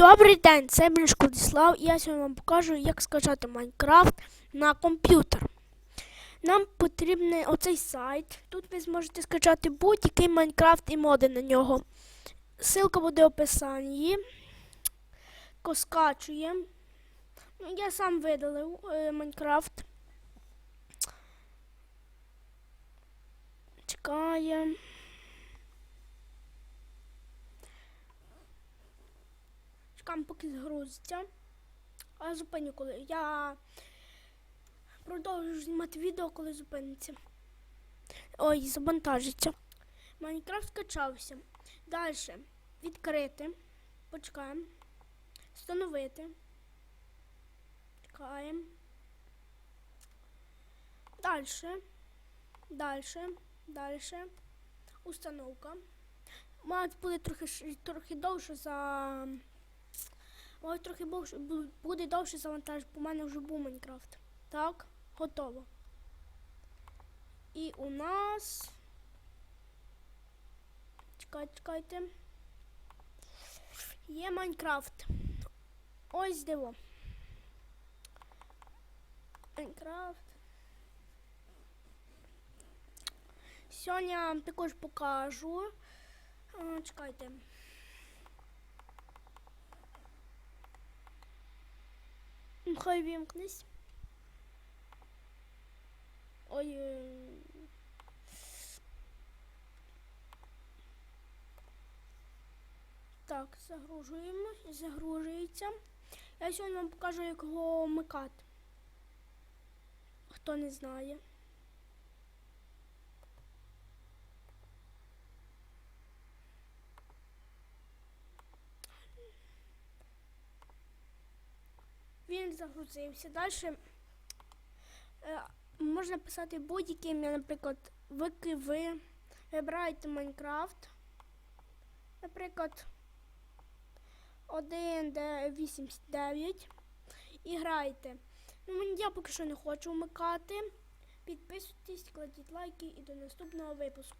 Добрий день, це Бріш Кудислав, і я сьогодні вам покажу, як скачати Майнкрафт на комп'ютер. Нам потрібен оцей сайт. Тут ви зможете скачати будь-який Майнкрафт і моди на нього. Ссылка буде в описанні. Скачуємо. Ну, Я сам видалив е, Майнкрафт. Чекаємо. Чекаємо, поки згрузиться. А зупиню коли. Я продовжу знімати відео, коли зупиниться. Ой, завантажиться. Майнкрафт скачався. Далі. Відкрити. Почекаємо. Встановити. Чекаємо. Далі. Далі. Далі. Установка. Має буде трохи, трохи довше за. Ой, трохи буде довше завантаж, бо в мене вже був Майнкрафт. Так, готово. І у нас. Чекайте, чекайте. Є Майнкрафт. Ось диво. Майнкрафт. Сьогодні я вам також покажу. Чекайте. Хай вімкнись. Ой. е, Так, загружуємо. Загружується. Я сьогодні вам покажу, як його вмикати. Хто не знає. Він загрузився. Далі е, можна писати будь-яке ім'я, наприклад, ВКВ. Вибираєте Майнкрафт. Наприклад, 1.89 і граєте. Ну, я поки що не хочу вмикати. Підписуйтесь, кладіть лайки і до наступного випуску.